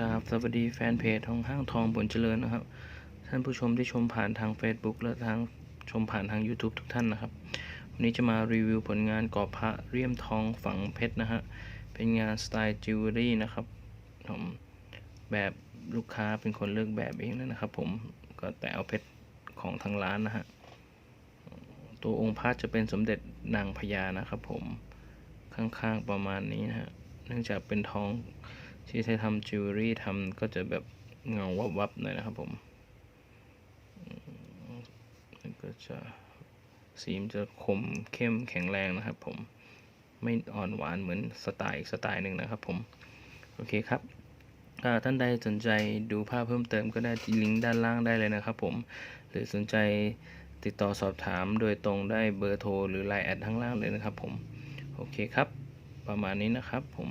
กราบสวัสดีแฟนเพจของห้างทองผลเจริญนะครับ ท่านผู้ชมที่ชมผ่านทาง Facebook และทางชมผ่านทาง YouTube ทุกท่านนะครับ วันนี้จะมารีวิวผลงานกอบพระเลี่ยมทองฝังเพชรนะฮะเป็นงานสไตล์จิวเวลรี่นะครับผมแบบลูกค้าเป็นคนเลือกแบบเองนะครับ ผมก็แต่เอาเพชรของทางร้านนะฮะตัวองค์พระจะเป็นสมเด็จนางพญานะครับ ผมข้างๆประมาณนี้นะฮะเนื่องจากเป็นทอง ที่ใช้ทำจิวเวลรี่ทำก็จะแบบเงาวับวับๆหน่อยนะครับผมก็จะสีมจะคมเข้มแข็งแรงนะครับผมไม่อ่อนหวานเหมือนสไตล์อีกสไตล์หนึ่งนะครับผมโอเคครับถ้าท่านใดสนใจดูภาพเพิ่มเติมก็ได้ลิงก์ด้านล่างได้เลยนะครับผม หรือสนใจติดต่อสอบถามโดยตรงได้เบอร์โทรหรือไลน์แอดข้างล่างเลยนะครับผม โอเคครับ ประมาณนี้นะครับผม